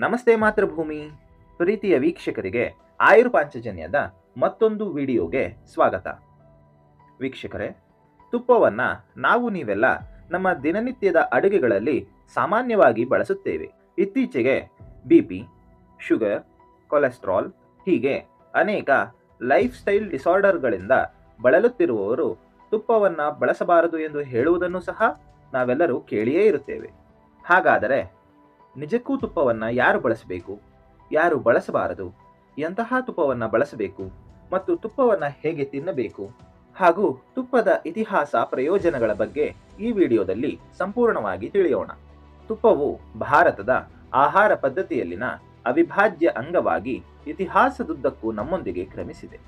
ನಮಸ್ತೆ ಮಾತೃಭೂಮಿ. ಪ್ರೀತಿಯ ವೀಕ್ಷಕರಿಗೆ ಆಯುರ್ ಪಾಂಚಜನ್ಯದ ಮತ್ತೊಂದು ವಿಡಿಯೋಗೆ ಸ್ವಾಗತ. ವೀಕ್ಷಕರೇ, ತುಪ್ಪವನ್ನು ನಾವು ನೀವೆಲ್ಲ ನಮ್ಮ ದಿನನಿತ್ಯದ ಅಡುಗೆಗಳಲ್ಲಿ ಸಾಮಾನ್ಯವಾಗಿ ಬಳಸುತ್ತೇವೆ. ಇತ್ತೀಚೆಗೆ ಬಿ ಪಿ, ಶುಗರ್, ಕೊಲೆಸ್ಟ್ರಾಲ್ ಹೀಗೆ ಅನೇಕ ಲೈಫ್ ಸ್ಟೈಲ್ ಡಿಸಾರ್ಡರ್ಗಳಿಂದ ಬಳಲುತ್ತಿರುವವರು ತುಪ್ಪವನ್ನು ಬಳಸಬಾರದು ಎಂದು ಹೇಳುವುದನ್ನು ಸಹ ನಾವೆಲ್ಲರೂ ಕೇಳಿಯೇ ಇರುತ್ತೇವೆ. ಹಾಗಾದರೆ ನಿಜಕ್ಕೂ ತುಪ್ಪವನ್ನು ಯಾರು ಬಳಸಬೇಕು? ಯಾರು ಬಳಸಬಾರದು? ಎಂತಹ ತುಪ್ಪವನ್ನು ಬಳಸಬೇಕು? ಮತ್ತು ತುಪ್ಪವನ್ನು ಹೇಗೆ ತಿನ್ನಬೇಕು? ಹಾಗೂ ತುಪ್ಪದ ಇತಿಹಾಸ ಪ್ರಯೋಜನಗಳ ಬಗ್ಗೆ ಈ ವಿಡಿಯೋದಲ್ಲಿ ಸಂಪೂರ್ಣವಾಗಿ ತಿಳಿಯೋಣ. ತುಪ್ಪವು ಭಾರತದ ಆಹಾರ ಪದ್ಧತಿಯಲ್ಲಿನ ಅವಿಭಾಜ್ಯ ಅಂಗವಾಗಿ ಇತಿಹಾಸದುದ್ದಕ್ಕೂ ನಮ್ಮೊಂದಿಗೆ ಕ್ರಮಿಸಿದೆ.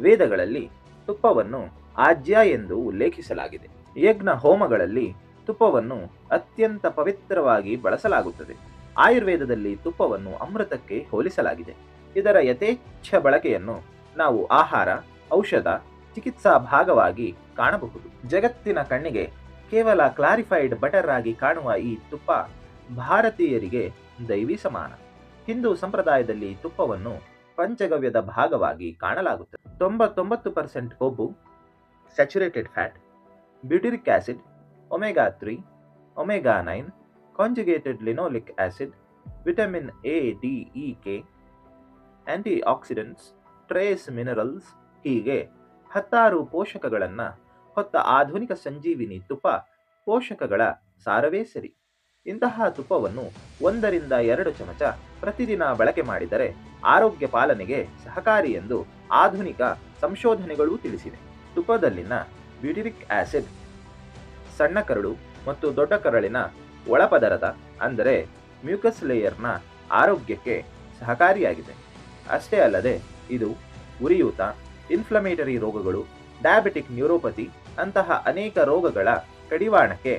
ವೇದಗಳಲ್ಲಿ ತುಪ್ಪವನ್ನು ಆಜ್ಯ ಎಂದು ಉಲ್ಲೇಖಿಸಲಾಗಿದೆ. ಯಜ್ಞ ಹೋಮಗಳಲ್ಲಿ ತುಪ್ಪವನ್ನು ಅತ್ಯಂತ ಪವಿತ್ರವಾಗಿ ಬಳಸಲಾಗುತ್ತದೆ. ಆಯುರ್ವೇದದಲ್ಲಿ ತುಪ್ಪವನ್ನು ಅಮೃತಕ್ಕೆ ಹೋಲಿಸಲಾಗಿದೆ. ಇದರ ಯಥೇಚ್ಛ ಬಳಕೆಯನ್ನು ನಾವು ಆಹಾರ, ಔಷಧ, ಚಿಕಿತ್ಸಾ ಭಾಗವಾಗಿ ಕಾಣಬಹುದು. ಜಗತ್ತಿನ ಕಣ್ಣಿಗೆ ಕೇವಲ ಕ್ಲಾರಿಫೈಡ್ ಬಟರ್ ಆಗಿ ಕಾಣುವ ಈ ತುಪ್ಪ ಭಾರತೀಯರಿಗೆ ದೈವಿ ಸಮಾನ. ಹಿಂದೂ ಸಂಪ್ರದಾಯದಲ್ಲಿ ತುಪ್ಪವನ್ನು ಪಂಚಗವ್ಯದ ಭಾಗವಾಗಿ ಕಾಣಲಾಗುತ್ತದೆ. ತೊಂಬತ್ತೊಂಬತ್ತು ಪರ್ಸೆಂಟ್ ಕೊಬ್ಬು saturated fat butyric acid omega three omega nine conjugated linoleic acid vitamin A D E K antioxidants trace minerals ಹೀಗೆ ಹತ್ತಾರು ಪೋಷಕಗಳನ್ನು ಹೊತ್ತ ಆಧುನಿಕ ಸಂಜೀವಿನಿ ತುಪ್ಪ ಪೋಷಕಗಳ ಸಾರವೇ ಸರಿ. ಇಂತಹ ತುಪ್ಪವನ್ನು ಒಂದರಿಂದ ಎರಡು ಚಮಚ ಪ್ರತಿದಿನ ಬಳಕೆ ಮಾಡಿದರೆ ಆರೋಗ್ಯ ಪಾಲನೆಗೆ ಸಹಕಾರಿ ಎಂದು ಆಧುನಿಕ ಸಂಶೋಧನೆಗಳೂ ತಿಳಿಸಿವೆ. ತುಪ್ಪದಲ್ಲಿನ ಬ್ಯೂಟಿರಿಕ್ ಆಸಿಡ್, ಸಣ್ಣ ಕರಳು ಮತ್ತು ದೊಡ್ಡ ಕರಳಿನ ಒಳಪದರದ, ಅಂದರೆ ಮ್ಯೂಕಸ್ ಲೇಯರ್ನ ಆರೋಗ್ಯಕ್ಕೆ ಸಹಕಾರಿಯಾಗಿದೆ. ಅಷ್ಟೇ ಅಲ್ಲದೆ, ಇದು ಉರಿಯೂತ ಇನ್ಫ್ಲಮೇಟರಿ ರೋಗಗಳು ಡಯಾಬಿಟಿಕ್ ನ್ಯೂರೋಪತಿ ಅಂತಹ ಅನೇಕ ರೋಗಗಳ ಕಡಿವಾಣಕ್ಕೆ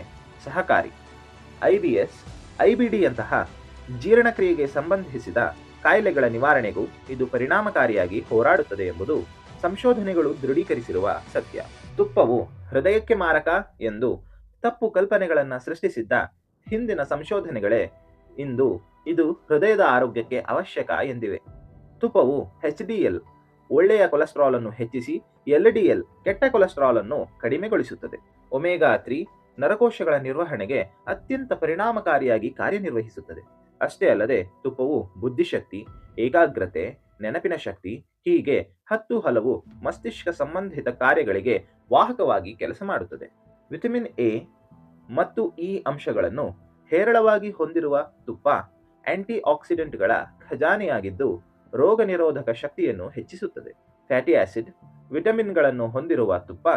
ಸಹಕಾರಿ. I B S I B ಡಿಯಂತಹ ಜೀರ್ಣಕ್ರಿಯೆಗೆ ಸಂಬಂಧಿಸಿದ ಕಾಯಿಲೆಗಳ ನಿವಾರಣೆಗೂ ಇದು ಪರಿಣಾಮಕಾರಿಯಾಗಿ ಹೋರಾಡುತ್ತದೆ ಎಂಬುದು ಸಂಶೋಧನೆಗಳು ದೃಢೀಕರಿಸಿರುವ ಸತ್ಯ. ತುಪ್ಪವು ಹೃದಯಕ್ಕೆ ಮಾರಕ ಎಂದು ತಪ್ಪು ಕಲ್ಪನೆಗಳನ್ನು ಸೃಷ್ಟಿಸಿದ್ದ ಹಿಂದಿನ ಸಂಶೋಧನೆಗಳೇ ಇಂದು ಇದು ಹೃದಯದ ಆರೋಗ್ಯಕ್ಕೆ ಅವಶ್ಯಕ ಎಂದಿವೆ. ತುಪ್ಪವು ಎಚ್ ಡಿ ಎಲ್ ಒಳ್ಳೆಯ ಕೊಲೆಸ್ಟ್ರಾಲ್ ಅನ್ನು ಹೆಚ್ಚಿಸಿ ಎಲ್ ಡಿ ಎಲ್ ಕೆಟ್ಟ ಕೊಲೆಸ್ಟ್ರಾಲ್ ಅನ್ನು ಕಡಿಮೆಗೊಳಿಸುತ್ತದೆ. ಒಮೆಗಾ ತ್ರೀ ನರಕೋಶಗಳ ನಿರ್ವಹಣೆಗೆ ಅತ್ಯಂತ ಪರಿಣಾಮಕಾರಿಯಾಗಿ ಕಾರ್ಯನಿರ್ವಹಿಸುತ್ತದೆ. ಅಷ್ಟೇ ಅಲ್ಲದೆ ತುಪ್ಪವು ಬುದ್ಧಿಶಕ್ತಿ, ಏಕಾಗ್ರತೆ, ನೆನಪಿನ ಶಕ್ತಿ, ಹೀಗೆ ಹತ್ತು ಹಲವು ಮಸ್ತಿಷ್ಕ ಸಂಬಂಧಿತ ಕಾರ್ಯಗಳಿಗೆ ವಾಹಕವಾಗಿ ಕೆಲಸ ಮಾಡುತ್ತದೆ. ವಿಟಮಿನ್ ಎ ಮತ್ತು ಈ ಅಂಶಗಳನ್ನು ಹೇರಳವಾಗಿ ಹೊಂದಿರುವ ತುಪ್ಪ ಆಂಟಿ ಆಕ್ಸಿಡೆಂಟ್ಗಳ ಖಜಾನೆಯಾಗಿದ್ದು ರೋಗ ನಿರೋಧಕ ಶಕ್ತಿಯನ್ನು ಹೆಚ್ಚಿಸುತ್ತದೆ. ಫ್ಯಾಟಿ ಆಸಿಡ್ ವಿಟಮಿನ್ಗಳನ್ನು ಹೊಂದಿರುವ ತುಪ್ಪ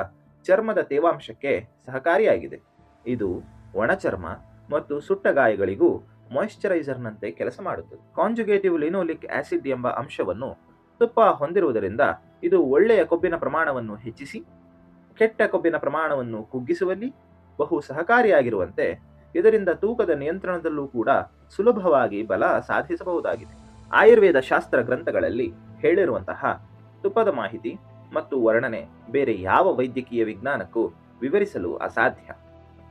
ಚರ್ಮದ ತೇವಾಂಶಕ್ಕೆ ಸಹಕಾರಿಯಾಗಿದೆ. ಇದು ಒಣಚರ್ಮ ಮತ್ತು ಸುಟ್ಟ ಗಾಯಗಳಿಗೂ ಮಾಯಿಶ್ಚರೈಸರ್ನಂತೆ ಕೆಲಸ ಮಾಡುತ್ತದೆ. ಕಾಂಜುಗೇಟಿವ್ ಲಿನೋಲಿಕ್ ಆಸಿಡ್ ಎಂಬ ಅಂಶವನ್ನು ತುಪ್ಪ ಹೊಂದಿರುವುದರಿಂದ ಇದು ಒಳ್ಳೆಯ ಕೊಬ್ಬಿನ ಪ್ರಮಾಣವನ್ನು ಹೆಚ್ಚಿಸಿ, ಕೆಟ್ಟ ಕೊಬ್ಬಿನ ಪ್ರಮಾಣವನ್ನು ಕುಗ್ಗಿಸುವಲ್ಲಿ ಬಹು ಸಹಕಾರಿಯಾಗಿರುವಂತೆ ಇದರಿಂದ ತೂಕದ ನಿಯಂತ್ರಣದಲ್ಲೂ ಕೂಡ ಸುಲಭವಾಗಿ ಬಲ ಸಾಧಿಸಬಹುದಾಗಿದೆ. ಆಯುರ್ವೇದ ಶಾಸ್ತ್ರ ಗ್ರಂಥಗಳಲ್ಲಿ ಹೇಳಿರುವಂತಹ ತುಪ್ಪದ ಮಾಹಿತಿ ಮತ್ತು ವರ್ಣನೆ ಬೇರೆ ಯಾವ ವೈದ್ಯಕೀಯ ವಿಜ್ಞಾನಕ್ಕೂ ವಿವರಿಸಲು ಅಸಾಧ್ಯ.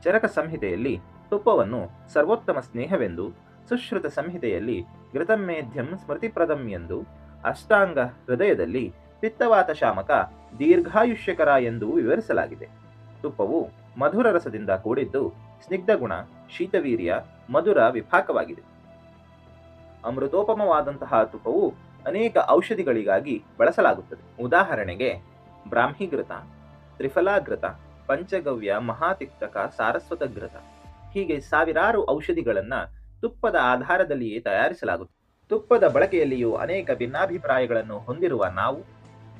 ಚರಕ ಸಂಹಿತೆಯಲ್ಲಿ ತುಪ್ಪವನ್ನು ಸರ್ವೋತ್ತಮ ಸ್ನೇಹವೆಂದು, ಸುಶ್ರುತ ಸಂಹಿತೆಯಲ್ಲಿ ಘೃತಮೇಧ್ಯಂ ಸ್ಮೃತಿಪ್ರದಂ ಎಂದು, ಅಷ್ಟಾಂಗ ಹೃದಯದಲ್ಲಿ ಪಿತ್ತವಾತ ಶಾಮಕ ದೀರ್ಘಾಯುಷ್ಯಕರ ಎಂದು ವಿವರಿಸಲಾಗಿದೆ. ತುಪ್ಪವು ಮಧುರ ರಸದಿಂದ ಕೂಡಿದ್ದು ಸ್ನಿಗ್ಧ ಗುಣ, ಶೀತವೀರ್ಯ, ಮಧುರ ವಿಭಾಗವಾಗಿದೆ ಅಮೃತೋಪಮವಾದಂತಹ ತುಪ್ಪವು ಅನೇಕ ಔಷಧಿಗಳಿಗಾಗಿ ಬಳಸಲಾಗುತ್ತದೆ. ಉದಾಹರಣೆಗೆ ಬ್ರಾಹ್ಮಿಘೃತ ತ್ರಿಫಲಾಘೃತ ಪಂಚಗವ್ಯ, ಮಹಾತಿಕ್ತಕ, ಸಾರಸ್ವತ ಘೃತ ಹೀಗೆ ಸಾವಿರಾರು ಔಷಧಿಗಳನ್ನ ತುಪ್ಪದ ಆಧಾರದಲ್ಲಿಯೇ ತಯಾರಿಸಲಾಗುತ್ತದೆ. ತುಪ್ಪದ ಬಳಕೆಯಲ್ಲಿಯೂ ಅನೇಕ ಭಿನ್ನಾಭಿಪ್ರಾಯಗಳನ್ನು ಹೊಂದಿರುವ ನಾವು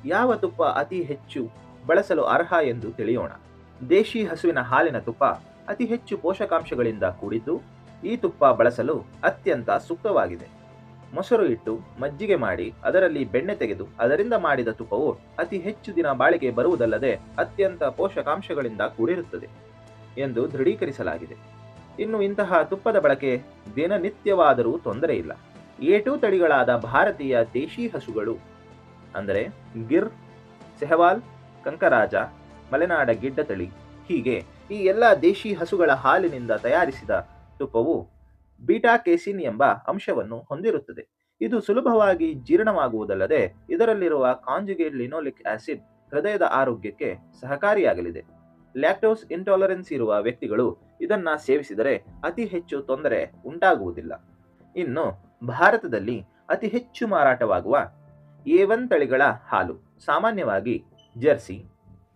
ಯಾವ ತುಪ್ಪ ಅತಿ ಹೆಚ್ಚು ಬಳಸಲು ಅರ್ಹ ಎಂದು ತಿಳಿಯೋಣ. ದೇಶಿ ಹಸುವಿನ ಹಾಲಿನ ತುಪ್ಪ ಅತಿ ಹೆಚ್ಚು ಪೋಷಕಾಂಶಗಳಿಂದ ಕೂಡಿದ್ದು, ಈ ತುಪ್ಪ ಬಳಸಲು ಅತ್ಯಂತ ಸೂಕ್ತವಾಗಿದೆ. ಮೊಸರು ಇಟ್ಟು ಮಜ್ಜಿಗೆ ಮಾಡಿ ಅದರಲ್ಲಿ ಬೆಣ್ಣೆ ತೆಗೆದು ಅದರಿಂದ ಮಾಡಿದ ತುಪ್ಪವು ಅತಿ ಹೆಚ್ಚು ದಿನ ಬಾಳಿಕೆ ಬರುವುದಲ್ಲದೆ ಅತ್ಯಂತ ಪೋಷಕಾಂಶಗಳಿಂದ ಕೂಡಿರುತ್ತದೆ ಎಂದು ದೃಢೀಕರಿಸಲಾಗಿದೆ. ಇನ್ನು ಇಂತಹ ತುಪ್ಪದ ಬಳಕೆ ದಿನನಿತ್ಯವಾದರೂ ತೊಂದರೆ ಇಲ್ಲ. ಏಟು ತಳಿಗಳಾದ ಭಾರತೀಯ ದೇಶಿ ಹಸುಗಳು ಅಂದರೆ ಗಿರ್, ಸೆಹವಾಲ್, ಕಂಕರಾಜ ಮಲೆನಾಡ ಗಿಡ್ಡ ತಳಿ. ಹೀಗೆ ಈ ಎಲ್ಲ ದೇಶಿ ಹಸುಗಳ ಹಾಲಿನಿಂದ ತಯಾರಿಸಿದ ತುಪ್ಪವು ಬೀಟಾ ಕೇಸಿನ್ ಎಂಬ ಅಂಶವನ್ನು ಹೊಂದಿರುತ್ತದೆ. ಇದು ಸುಲಭವಾಗಿ ಜೀರ್ಣವಾಗುವುದಲ್ಲದೆ ಇದರಲ್ಲಿರುವ ಕಾಂಜುಗೇಟ್ ಲಿನೋಲಿಕ್ ಆಸಿಡ್ ಹೃದಯದ ಆರೋಗ್ಯಕ್ಕೆ ಸಹಕಾರಿಯಾಗಲಿದೆ. ಲ್ಯಾಕ್ಟೋಸ್ ಇಂಟಾಲರೆನ್ಸ್ ಇರುವ ವ್ಯಕ್ತಿಗಳು ಇದನ್ನ ಸೇವಿಸಿದರೆ ಅತಿ ಹೆಚ್ಚು ತೊಂದರೆ ಉಂಟಾಗುವುದಿಲ್ಲ. ಇನ್ನು ಭಾರತದಲ್ಲಿ ಅತಿ ಹೆಚ್ಚು ಮಾರಾಟವಾಗುವ ಒನ್ ತಳಿಗಳ ಹಾಲು ಸಾಮಾನ್ಯವಾಗಿ ಜರ್ಸಿ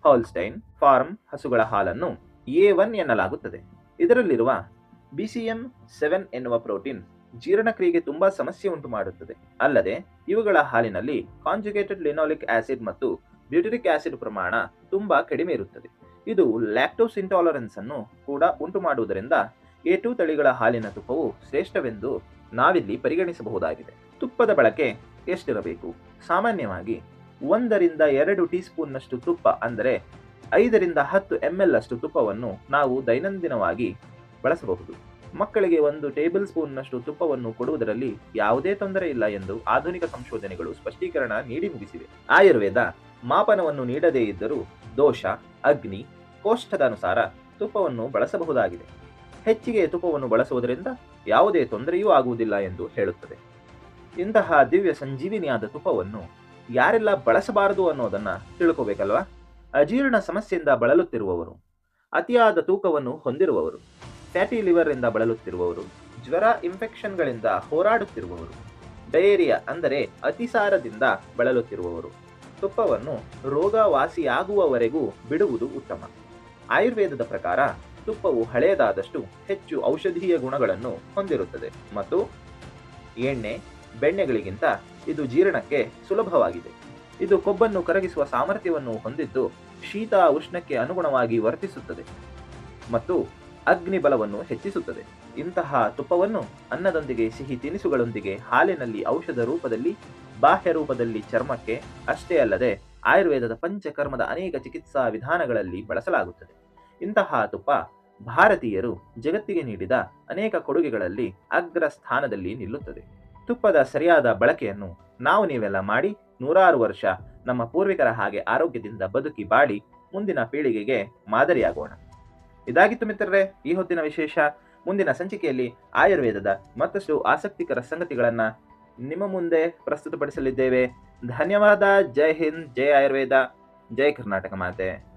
ಹಾಲ್ಸ್ಟೈನ್ ಫಾರ್ಮ್ ಹಸುಗಳ ಹಾಲನ್ನು ಎ ಒನ್ ಎನ್ನಲಾಗುತ್ತದೆ. ಇದರಲ್ಲಿರುವ ಬಿಸಿಎಂ ಸೆವೆನ್ ಎನ್ನುವ ಪ್ರೋಟೀನ್ ಜೀರ್ಣಕ್ರಿಯೆಗೆ ತುಂಬಾ ಸಮಸ್ಯೆ ಉಂಟು ಮಾಡುತ್ತದೆ. ಅಲ್ಲದೆ ಇವುಗಳ ಹಾಲಿನಲ್ಲಿ ಕಾಂಜುಗೇಟೆಡ್ ಲಿನೋಲಿಕ್ ಆಸಿಡ್ ಮತ್ತು ಬ್ಯೂಟರಿಕ್ ಆಸಿಡ್ ಪ್ರಮಾಣ ತುಂಬಾ ಕಡಿಮೆ ಇರುತ್ತದೆ. ಇದು ಲ್ಯಾಕ್ಟೋಸ್ ಇಂಟಾಲರೆನ್ಸ್ ಅನ್ನು ಕೂಡ ಉಂಟು ಮಾಡುವುದರಿಂದ ಎ ಟು ತಳಿಗಳ ಹಾಲಿನ ತುಪ್ಪವು ಶ್ರೇಷ್ಠವೆಂದು ನಾವಿಲ್ಲಿ ಪರಿಗಣಿಸಬಹುದಾಗಿದೆ. ತುಪ್ಪದ ಬಳಕೆ ಎಷ್ಟಿರಬೇಕು? ಸಾಮಾನ್ಯವಾಗಿ ಒಂದರಿಂದ ಎರಡು ಟೀ ಸ್ಪೂನ್ನಷ್ಟು ತುಪ್ಪ, ಅಂದರೆ ಐದರಿಂದ ಹತ್ತು ಎಂ ಎಲ್ ಅಷ್ಟು ತುಪ್ಪವನ್ನು ನಾವು ದೈನಂದಿನವಾಗಿ ಬಳಸಬಹುದು. ಮಕ್ಕಳಿಗೆ ಒಂದು ಟೇಬಲ್ ಸ್ಪೂನ್ನಷ್ಟು ತುಪ್ಪವನ್ನು ಕೊಡುವುದರಲ್ಲಿ ಯಾವುದೇ ತೊಂದರೆ ಇಲ್ಲ ಎಂದು ಆಧುನಿಕ ಸಂಶೋಧನೆಗಳು ಸ್ಪಷ್ಟೀಕರಣ ನೀಡಿ ಮುಗಿಸಿವೆ. ಆಯುರ್ವೇದ ಮಾಪನವನ್ನು ನೀಡದೇ ಇದ್ದರೂ ದೋಷ, ಅಗ್ನಿ ಕೋಷ್ಠದ ಅನುಸಾರ ತುಪ್ಪವನ್ನು ಬಳಸಬಹುದಾಗಿದೆ. ಹೆಚ್ಚಿಗೆ ತುಪ್ಪವನ್ನು ಬಳಸುವುದರಿಂದ ಯಾವುದೇ ತೊಂದರೆಯೂ ಆಗುವುದಿಲ್ಲ ಎಂದು ಹೇಳುತ್ತದೆ. ಇಂತಹ ದಿವ್ಯ ಸಂಜೀವಿನಿಯಾದ ತುಪ್ಪವನ್ನು ಯಾರೆಲ್ಲ ಬಳಸಬಾರದು ಅನ್ನೋದನ್ನ ತಿಳ್ಕೋಬೇಕಲ್ವಾ? ಅಜೀರ್ಣ ಸಮಸ್ಯೆಯಿಂದ ಬಳಲುತ್ತಿರುವವರು, ಅತಿಯಾದ ತೂಕವನ್ನು ಹೊಂದಿರುವವರು, ಫ್ಯಾಟಿ ಲಿವರ್ ಇಂದ ಬಳಲುತ್ತಿರುವವರು, ಜ್ವರ ಇನ್ಫೆಕ್ಷನ್ಗಳಿಂದ ಹೋರಾಡುತ್ತಿರುವವರು, ಡಯೇರಿಯಾ ಅಂದರೆ ಅತಿಸಾರದಿಂದ ಬಳಲುತ್ತಿರುವವರು, ತುಪ್ಪವನ್ನು ರೋಗ ವಾಸಿಯಾಗುವವರೆಗೂ ಬಿಡುವುದು ಉತ್ತಮ. ಆಯುರ್ವೇದದ ಪ್ರಕಾರ ತುಪ್ಪವು ಹಳೆಯದಾದಷ್ಟು ಹೆಚ್ಚು ಔಷಧೀಯ ಗುಣಗಳನ್ನು ಹೊಂದಿರುತ್ತದೆ. ಮತ್ತು ಎಣ್ಣೆ ಬೆಣ್ಣೆಗಳಿಗಿಂತ ಇದು ಜೀರ್ಣಕ್ಕೆ ಸುಲಭವಾಗಿದೆ. ಇದು ಕೊಬ್ಬನ್ನು ಕರಗಿಸುವ ಸಾಮರ್ಥ್ಯವನ್ನು ಹೊಂದಿದ್ದು ಶೀತ ಉಷ್ಣಕ್ಕೆ ಅನುಗುಣವಾಗಿ ವರ್ತಿಸುತ್ತದೆ ಮತ್ತು ಅಗ್ನಿ ಬಲವನ್ನು ಹೆಚ್ಚಿಸುತ್ತದೆ. ಇಂತಹ ತುಪ್ಪವನ್ನು ಅನ್ನದೊಂದಿಗೆ, ಸಿಹಿ ತಿನಿಸುಗಳೊಂದಿಗೆ, ಹಾಲಿನಲ್ಲಿ ಔಷಧ ರೂಪದಲ್ಲಿ, ಬಾಹ್ಯ ರೂಪದಲ್ಲಿ ಚರ್ಮಕ್ಕೆ ಅಷ್ಟೇ ಅಲ್ಲದೆ ಆಯುರ್ವೇದದ ಪಂಚಕರ್ಮದ ಅನೇಕ ಚಿಕಿತ್ಸಾ ವಿಧಾನಗಳಲ್ಲಿ ಬಳಸಲಾಗುತ್ತದೆ. ಇಂತಹ ತುಪ್ಪ ಭಾರತೀಯರು ಜಗತ್ತಿಗೆ ನೀಡಿದ ಅನೇಕ ಕೊಡುಗೆಗಳಲ್ಲಿ ಅಗ್ರ ಸ್ಥಾನದಲ್ಲಿ ನಿಲ್ಲುತ್ತದೆ. ತುಪ್ಪದ ಸರಿಯಾದ ಬಳಕೆಯನ್ನು ನಾವು ನೀವೆಲ್ಲ ಮಾಡಿ ನೂರಾರು ವರ್ಷ ನಮ್ಮ ಪೂರ್ವಿಕರ ಹಾಗೆ ಆರೋಗ್ಯದಿಂದ ಬದುಕಿ ಬಾಳಿ ಮುಂದಿನ ಪೀಳಿಗೆಗೆ ಮಾದರಿಯಾಗೋಣ. ಇದಾಗಿತ್ತು ಮಿತ್ರರೇ, ಈ ಹೊತ್ತಿನ ವಿಶೇಷ. ಮುಂದಿನ ಸಂಚಿಕೆಯಲ್ಲಿ ಆಯುರ್ವೇದದ ಮತ್ತಷ್ಟು ಆಸಕ್ತಿಕರ ಸಂಗತಿಗಳನ್ನ ನಿಮ್ಮ ಮುಂದೆ ಪ್ರಸ್ತುತಪಡಿಸಲಿದ್ದೇವೆ. ಧನ್ಯವಾದ. ಜೈ ಹಿಂದ್, ಜೈ ಆಯುರ್ವೇದ. ಜೈ ಕರ್ನಾಟಕ ಮಾತೆ.